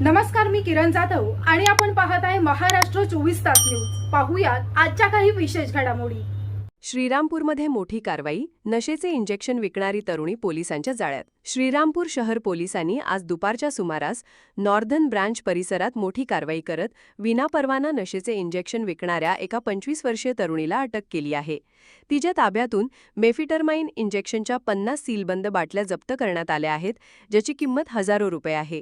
नमस्कार मी किरण जाधव आणि आपण पाहत आहे महाराष्ट्र चोवीस तास न्यूज. पाहूयात आजच्या काही विशेष घडामोडी. श्रीरामपूरमध्ये मोठी कारवाई नशेचे इंजेक्शन विकणारी तरुणी पोलिसांच्या जाळ्यात. श्रीरामपूर शहर पोलिसांनी आज दुपारच्या सुमारास नॉर्दर्न ब्रांच परिसरात मोठी कारवाई करत विनापरवाना नशेचे इंजेक्शन विकणाऱ्या एका पंचवीस वर्षीय तरुणीला अटक केली आहे. तिच्या ताब्यातून मेफिटरमाइन इंजेक्शनच्या पन्नास सीलबंद बाटल्या जप्त करण्यात आल्या आहेत ज्याची किंमत हजारो रुपये आहे.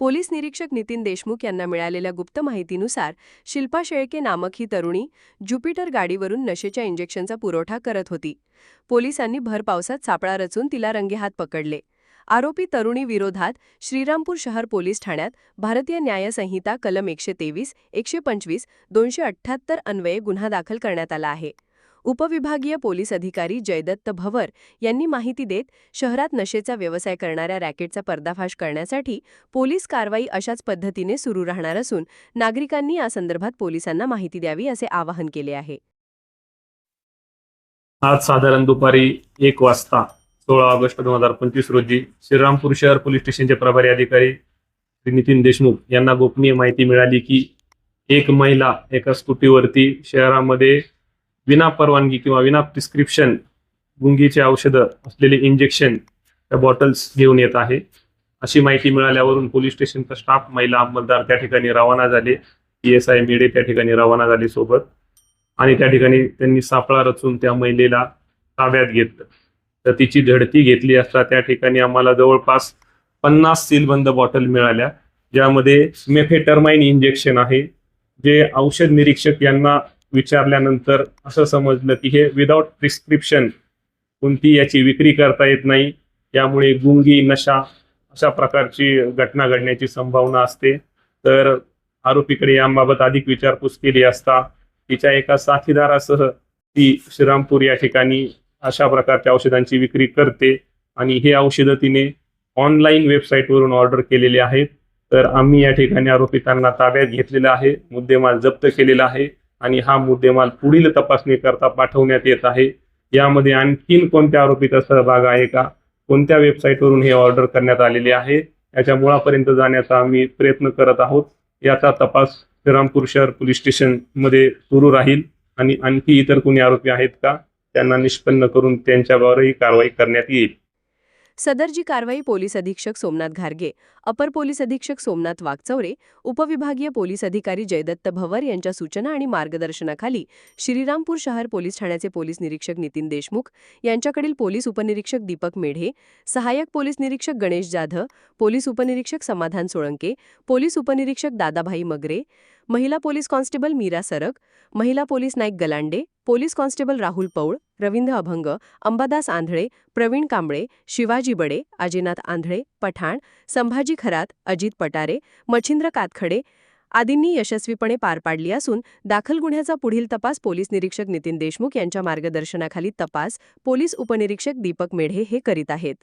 पोलीस निरीक्षक नितीन देशमुख यांना मिळालेल्या गुप्त माहितीनुसार शिल्पा शेळके नामक ही तरुणी ज्युपिटर गाडीवरून नशेच्या इंजेक्शनचा पुरवठा करत होती. पोलिसांनी भर पावसात सापळा रचून तिला रंगेहात पकडले. आरोपी तरुणी विरोधात श्रीरामपूर शहर पोलीस ठाण्यात भारतीय न्यायसंहिता कलम एकशे तेवीस एकशे पंचवीस दोनशे अठ्ठ्याहत्तर अन्वये गुन्हा दाखल करण्यात आला आहे. उपविभागीय पोलीस अधिकारी जयदत्त भवर यांनी माहिती देत शहरात नशेचा व्यवसाय करणाऱ्या रॅकेटचा पर्दाफाश करण्यासाठी पोलीस कारवाई अशाच पद्धतीने सुरू राहणार असून नागरिकांनी या संदर्भात पोलिसांना माहिती द्यावी असे आवाहन केले आहे. आज साधारण दुपारी एक वाजता सोळा ऑगस्ट दोन हजार पंचवीस रोजी श्रीरामपूर शहर पोलीस स्टेशनचे प्रभारी अधिकारी श्री नितीन देशमुख यांना गोपनीय माहिती मिळाली की एक महिला एका स्कूटीवरती शहरामध्ये विना परवानगी किंवा विना प्रिस्क्रिप्शन गुंगीचे औषधं असलेले इंजेक्शन त्या बॉटल्स घेऊन येत आहे. अशी माहिती मिळाल्यावरून पोलीस स्टेशनचा स्टाफ महिला अंमलदार त्या ठिकाणी रवाना झाले. पी एस आय मेडे त्या ठिकाणी रवाना झाले सोबत. आणि त्या ठिकाणी त्यांनी सापळा रचून त्या महिलेला ताब्यात घेतलं. तर तिची झडती घेतली असता त्या ठिकाणी आम्हाला जवळपास पन्नास सीलबंद बॉटल मिळाल्या. ज्यामध्ये मेफेटरमाइन इंजेक्शन आहे. जे औषध निरीक्षक यांना विचारल्यानंतर असं समजलं की हे विदाउट प्रिस्क्रिप्शन कोणती याची विक्री करता येत नाही. यामुळे गुंगी नशा अशा प्रकारची घटना घडण्याची संभावना असते. तर आरोपीकडे याबाबत अधिक विचारपूस केली असता तिच्या एका साथीदारासह ती श्रीरामपूर या ठिकाणी अशा प्रकारच्या औषधांची विक्री करते आणि हे औषधं तिने ऑनलाईन वेबसाईटवरून ऑर्डर केलेले आहेत. तर आम्ही या ठिकाणी आरोपितांना ताब्यात घेतलेलं आहे मुद्देमाल जप्त केलेला आहे. आणि हा मुद्देमाल पुढील तपासणी करता पाठवण्यात येत आहे. यामध्ये आणखीन कोणत्या आरोपीचा सहभाग आहे का? कोणत्या वेबसाईटवरून हे ऑर्डर करण्यात आलेले आहे? याच्या मुळापर्यंत जाण्याचा आम्ही प्रयत्न करत आहोत. याचा तपास श्रीरामपूर शहर पोलीस स्टेशनमध्ये सुरू राहील. आणि आणखी इतर कोणी आरोपी आहेत का? त्यांना निष्पन्न करून त्यांच्यावरही कारवाई करण्यात येईल. सदरजी कारवाई पोलीस अधीक्षक सोमनाथ घारगे अपर पोलीस अधीक्षक सोमनाथ वागचौरे उपविभागीय पोलीस अधिकारी जयदत्त भवर यांच्या सूचना आणि मार्गदर्शनाखाली श्रीरामपूर शहर पोलीस ठाण्याचे पोलीस निरीक्षक नितीन देशमुख यांच्याकडील पोलीस उपनिरीक्षक दीपक मेढे सहाय्यक पोलीस निरीक्षक गणेश जाधव पोलीस उपनिरीक्षक समाधान सोळंके पोलीस उपनिरीक्षक दादाभाई मगरे महिला पोलीस कॉन्स्टेबल मीरा सरक महिला police Naik Galande police constable Rahul Paul Ravindra Abhang Ambadas Andhale Pravin Kamble Shivaji बडे अजिनाथ आंधळे पठाण संभाजी खरात अजित पटारे मच्छिंद्र कातखडे आदींनी यशस्वीपणे पार पाडली असून दाखल गुन्ह्याचा पुढील तपास पोलीस निरीक्षक नितीन देशमुख यांच्या मार्गदर्शनाखाली तपास पोलीस उपनिरीक्षक दीपक मेढे हे करीत आहेत.